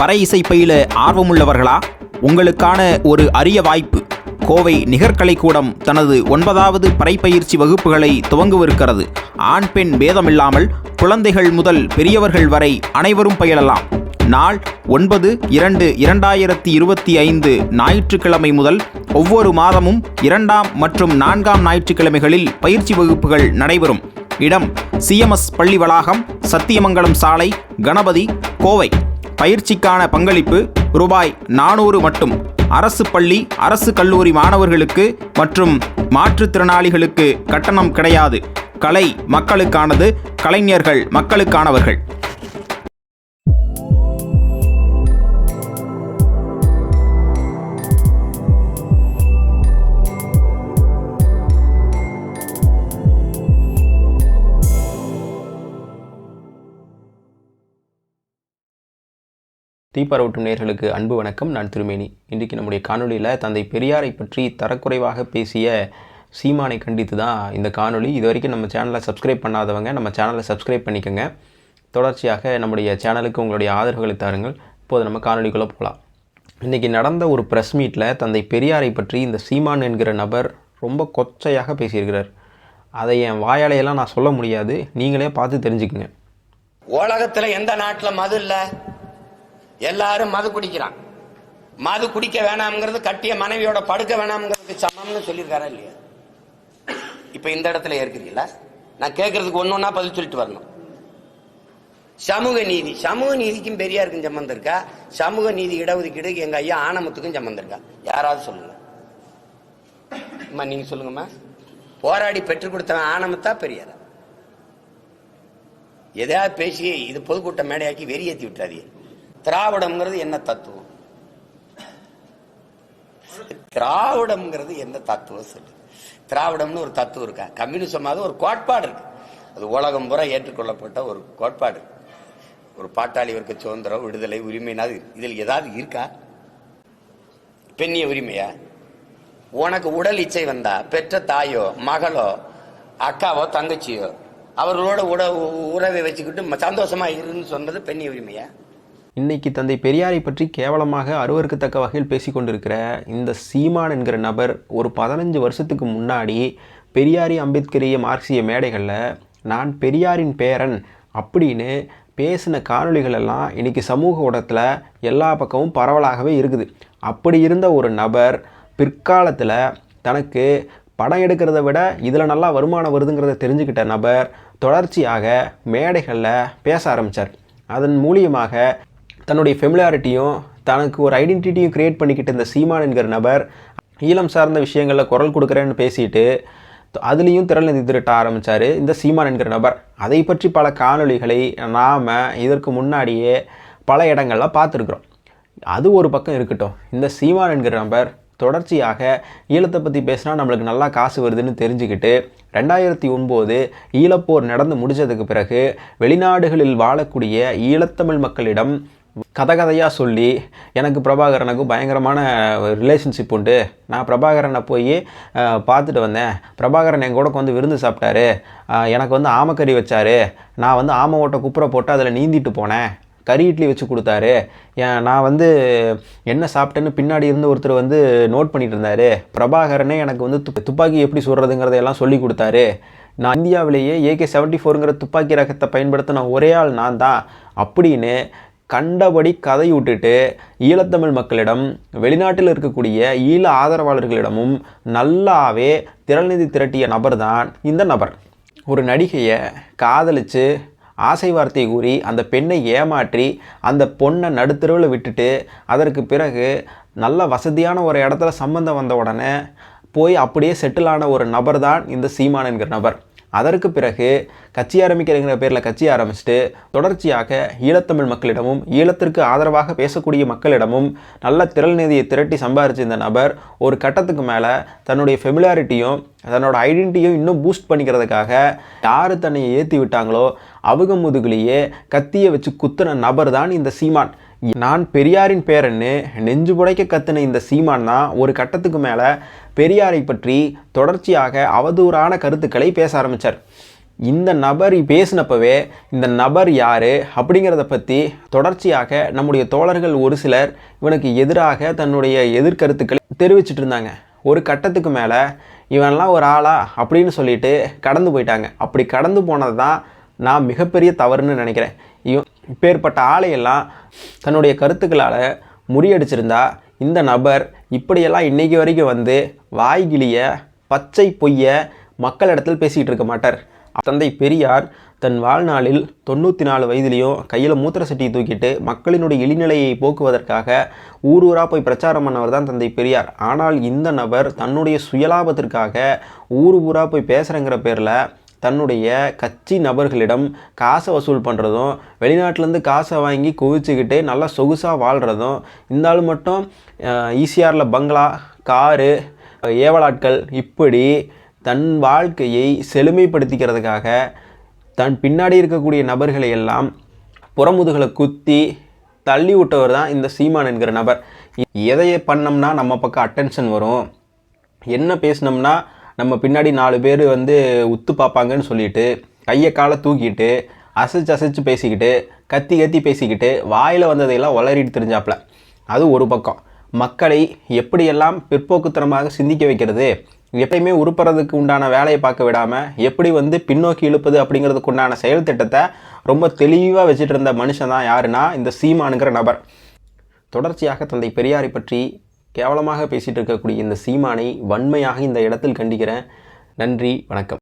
பறை இசை பயில ஆர்வமுள்ளவர்களா? உங்களுக்கான ஒரு அரிய வாய்ப்பு. கோவை நிகர்கலைக்கூடம் தனது ஒன்பதாவது பறைப்பயிற்சி வகுப்புகளை துவங்கவிருக்கிறது. ஆண் பெண் பேதமில்லாமல் குழந்தைகள் முதல் பெரியவர்கள் வரை அனைவரும் பயிலலாம். நாள் ஒன்பது இரண்டு இரண்டாயிரத்தி இருபத்தி ஐந்து ஞாயிற்றுக்கிழமை முதல் ஒவ்வொரு மாதமும் இரண்டாம் மற்றும் நான்காம் ஞாயிற்றுக்கிழமைகளில் பயிற்சி வகுப்புகள் நடைபெறும். இடம் சிஎம்எஸ் பள்ளி வளாகம் சத்தியமங்கலம் சாலை கணபதி கோவை. பயிற்சிக்கான பங்களிப்பு ரூபாய் நானூறு மட்டும். அரசு பள்ளி அரசு கல்லூரி மாணவர்களுக்கு மற்றும் மாற்றுத்திறனாளிகளுக்கு கட்டணம் கிடையாது. கலை மக்களுக்கானது கலைஞர்கள் மக்களுக்கானவர்கள். தீப்பரவட்டும் நேர்களுக்கு அன்பு வணக்கம். நான் திருமேனி. இன்றைக்கு நம்முடைய காணொலியில் தந்தை பெரியாரை பற்றி தரக்குறைவாக பேசிய சீமானை கண்டித்து தான் இந்த காணொலி இது வரைக்கும் நம்ம சேனலை சப்ஸ்கிரைப் பண்ணாதவங்க நம்ம சேனலை சப்ஸ்கிரைப் பண்ணிக்கோங்க. தொடர்ச்சியாக நம்முடைய சேனலுக்கு உங்களுடைய ஆதரவுகளை தாருங்கள். இப்போது நம்ம காணொலிக்குள்ளே போகலாம் இன்றைக்கி நடந்த ஒரு ப்ரெஸ் மீட்டில் தந்தை பெரியாரை பற்றி இந்த சீமான் என்கிற நபர் ரொம்ப கொச்சையாக பேசியிருக்கிறார். அதை என் வாயாலையெல்லாம் நான் சொல்ல முடியாது. நீங்களே பார்த்து தெரிஞ்சுக்குங்க. உலகத்தில் எந்த நாட்டில் மது இல்லை? எல்லாரும் மது குடிக்கிறான். மது குடிக்க வேணாம்ங்கிறது கட்டிய மனைவியோட படுக்க வேணாம்ங்கிறதுக்கு சமம்னு சொல்லியிருக்காரா இல்லையா? இப்ப இந்த இடத்துல இருக்கிறீங்களா நான் கேட்கறதுக்கு ஒன்று ஒன்றா பதில் சொல்லிட்டு வரணும். சமூக நீதி. சமூக நீதிக்கும் பெரியாருக்கும் சம்பந்தம் இருக்கா? சமூக நீதி இடஒதுக்கீடு எங்க ஐயா ஆனமத்துக்கும் சம்பந்தம் இருக்கா? யாராவது சொல்லுங்க. அம்மா நீங்க சொல்லுங்கம்மா. போராடி பெற்றுக் கொடுத்தவன் ஆனமத்தா பெரியாரா? எதையாவது பேசி இது பொதுக்கூட்ட மேடையாக்கி வெறியேற்றி விட்டாதீங்க திராவிடம்ங்கிறது என்ன தத்துவம்? திராவிடம்ங்கிறது என்ன தத்துவம் சொல்லு. திராவிடம்னு ஒரு தத்துவம் இருக்கா? கம்யூனிசமாவது ஒரு கோட்பாடு இருக்கு. அது உலகம் பூரா ஏற்றுக்கொள்ளப்பட்ட ஒரு கோட்பாடு ஒரு பாட்டாளி வர்க்க சுதந்திரம் விடுதலை உரிமைனாது இதில் ஏதாவது இருக்கா? பெண்ணிய உரிமையா? உனக்கு உடல் இச்சை வந்தா பெற்ற தாயோ மகளோ அக்காவோ தங்கச்சியோ அவர்களோட உட உறவை வச்சுக்கிட்டு சந்தோஷமா இருன்னு சொன்னது பெண்ணிய உரிமையா? இன்னைக்கு தந்தை பெரியாரை பற்றி கேவலமாக அருவருக்கத்தக்க வகையில் பேசிக்கொண்டிருக்கிற இந்த சீமான் என்கிற நபர் ஒரு பதினஞ்சு வருஷத்துக்கு முன்னாடி பெரியாரி அம்பேத்கரிய மார்க்சிய மேடைகளில் நான் பெரியாரின் பேரன் அப்படின்னு பேசின காணொளிகள் எல்லாம் இன்றைக்கி சமூக ஊடகத்தில் எல்லா பக்கமும் பரவலாகவே இருக்குது. அப்படி இருந்த ஒரு நபர் பிற்காலத்தில் தனக்கு படம் எடுக்கிறத விட இதில் நல்லா வருமானம் வருதுங்கிறத தெரிஞ்சுக்கிட்ட நபர் தொடர்ச்சியாக மேடைகளில் பேச ஆரம்பித்தார் அதன் மூலியமாக தன்னுடைய ஃபெமிலாரிட்டியும் தனக்கு ஒரு ஐடென்டிட்டியும் கிரியேட் பண்ணிக்கிட்டு இந்த சீமான் என்கிற நபர் ஈழம் சார்ந்த விஷயங்களில் குரல் கொடுக்குறேன்னு பேசிட்டு அதுலேயும் திரள்நிதி திருட்ட ஆரம்பித்தார் இந்த சீமான் என்கிற நபர். அதை பற்றி பல காணொளிகளை நாம் இதற்கு முன்னாடியே பல இடங்களில் பார்த்துருக்குறோம். அது ஒரு பக்கம் இருக்கட்டும். இந்த சீமான் என்கிற நபர் தொடர்ச்சியாக ஈழத்தை பற்றி பேசினா நம்மளுக்கு நல்லா காசு வருதுன்னு தெரிஞ்சுக்கிட்டு ரெண்டாயிரத்தி ஒன்பது ஈழப்போர் நடந்து முடிஞ்சதுக்கு பிறகு வெளிநாடுகளில் வாழக்கூடிய ஈழத்தமிழ் மக்களிடம் கதகதையாக சொல்லி எனக்கு பிரபாகரனுக்கும் பயங்கரமான ரிலேஷன்ஷிப் உண்டு. நான் பிரபாகரனை போய் பார்த்துட்டு வந்தேன். பிரபாகரன் என் கூட வந்து விருந்து சாப்பிட்டாரு. எனக்கு வந்து ஆமக்கறி வச்சார். நான் வந்து ஆமை ஓட்டை குப்புற போட்டு அதில் நீந்திட்டு போனேன். கறி இட்லி வச்சு கொடுத்தாரு. ஏன் நான் வந்து என்ன சாப்பிட்டேன்னு பின்னாடி இருந்து ஒருத்தர் வந்து நோட் பண்ணிட்டு இருந்தார். பிரபாகரனே எனக்கு வந்து துப்பா துப்பாக்கி எப்படி சொல்கிறதுங்கிறதையெல்லாம் சொல்லி கொடுத்தாரு. நான் இந்தியாவிலேயே ஏகே செவன்ட்டி ஃபோருங்கிற துப்பாக்கி ரகத்தை பயன்படுத்தின ஒரே ஆள் நான் தான். அப்படின்னு கண்டபடி கதை விட்டுட்டு ஈழத்தமிழ் மக்களிடம் வெளிநாட்டில் இருக்கக்கூடிய ஈழ ஆதரவாளர்களிடமும் நல்லாவே திரள்நிதி திரட்டிய நபர் தான் இந்த நபர். ஒரு நடிகையை காதலிச்சு ஆசை வார்த்தை கூறி அந்த பெண்ணை ஏமாற்றி அந்த பொண்ணை நடுத்தருவில் விட்டுட்டு அதற்கு பிறகு நல்ல வசதியான ஒரு இடத்துல சம்மந்தம் வந்த உடனே போய் அப்படியே செட்டில் ஆன ஒரு நபர் தான் இந்த சீமான் என்கிற நபர். அதற்கு பிறகு கட்சி ஆரம்பிக்கிறங்கிற பேரில் கட்சி ஆரம்பிச்சுட்டு தொடர்ச்சியாக ஈழத்தமிழ் மக்களிடமும் ஈழத்திற்கு ஆதரவாக பேசக்கூடிய மக்களிடமும் நல்ல திரள் நிதியை திரட்டி சம்பாரிச்ச இந்த நபர் ஒரு கட்டத்துக்கு மேலே தன்னுடைய ஃபெமிலாரிட்டியும் தன்னோட ஐடென்டிட்டியும் இன்னும் பூஸ்ட் பண்ணிக்கிறதுக்காக யார் தன்னை ஏற்றி விட்டாங்களோ அவங்க முதுகுலேயே கத்தியை வச்சு குத்துன நபர் தான் இந்த சீமான். நான் பெரியாரின் பேரன்னு நெஞ்சு புடைக்க கத்துன இந்த சீமான் தான் ஒரு கட்டத்துக்கு மேலே பெரியாரை பற்றி தொடர்ச்சியாக அவதூறான கருத்துக்களை பேச ஆரம்பித்தார் இந்த நபர் பேசினப்பவே இந்த நபர் யார் அப்படிங்கிறத பற்றி தொடர்ச்சியாக நம்முடைய தோழர்கள் ஒரு சிலர் இவனுக்கு எதிராக தன்னுடைய எதிர்கருத்துக்களை தெரிவிச்சிட்டு இருந்தாங்க. ஒரு கட்டத்துக்கு மேலே இவன்லாம் ஒரு ஆளா அப்படின்னு சொல்லிட்டு கடந்து போயிட்டாங்க. அப்படி கடந்து போனது தான் நான் மிகப்பெரிய தவறுன்னு நினைக்கிறேன். இவன் இப்பேற்பட்ட ஆளையெல்லாம் தன்னுடைய கருத்துக்களால் முறியடிச்சிருந்தா இந்த நபர் இப்படியெல்லாம் இன்னைக்கு வரைக்கும் வந்து வாய்கிளிய பச்சை பொய்ய மக்களிடத்தில் பேசிக்கிட்டு இருக்க மாட்டார். தந்தை பெரியார் தன் வாழ்நாளில் தொண்ணூற்றி நாலு வயதிலையும் கையில் மூத்திர சட்டியை தூக்கிட்டு மக்களினுடைய இழிநிலையை போக்குவதற்காக ஊர் ஊராக போய் பிரச்சாரம் பண்ணவர் தான் தந்தை பெரியார். ஆனால் இந்த நபர் தன்னுடைய சுயலாபத்திற்காக ஊர் ஊராக போய் பேசுகிறங்கிற பேரில் தன்னுடைய கட்சி நபர்களிடம் காசை வசூல் பண்ணுறதும் வெளிநாட்டிலேருந்து காசை வாங்கி குவிச்சுக்கிட்டு நல்லா சொகுசாக வாழ்கிறதும் இந்த ஆள் மட்டும் ஈசிஆரில் பங்களா காரு ஏவலாட்கள் இப்படி தன் வாழ்க்கையை செழுமைப்படுத்திக்கிறதுக்காக தன் பின்னாடி இருக்கக்கூடிய நபர்களை எல்லாம் புறமுதுகளை குத்தி தள்ளி விட்டவர் தான் இந்த சீமான் என்கிற நபர். எதையை பண்ணோம்னா நம்ம பக்கம் அட்டென்ஷன் வரும். என்ன பேசினோம்னா நம்ம பின்னாடி நாலு பேர் வந்து உத்து பார்ப்பாங்கன்னு சொல்லிட்டு கையை காலை தூக்கிட்டு அசைச்சு அசைச்சு பேசிக்கிட்டு கத்தி கத்தி பேசிக்கிட்டு வாயில் வந்ததையெல்லாம் உளறிட்டு தெரிஞ்சாப்புல அது ஒரு பக்கம். மக்களை எப்படியெல்லாம் பிற்போக்குத்தனமாக சிந்திக்க வைக்கிறது எப்பயுமே உருப்புறதுக்கு உண்டான வேலையை பார்க்க விடாமல் எப்படி வந்து பின்னோக்கி இழுப்பது அப்படிங்கிறதுக்கு உண்டான செயல் திட்டத்தை ரொம்ப தெளிவாக வச்சுட்டு இருந்த மனுஷன் தான் யாருன்னா இந்த சீமானுங்கிற நபர். தொடர்ச்சியாக தந்தை பெரியாரை பற்றி கேவலமாக பேசிகிட்டு இருக்கக்கூடிய இந்த சீமானை வன்மையாக இந்த இடத்தில் கண்டிக்கிறேன். நன்றி வணக்கம்.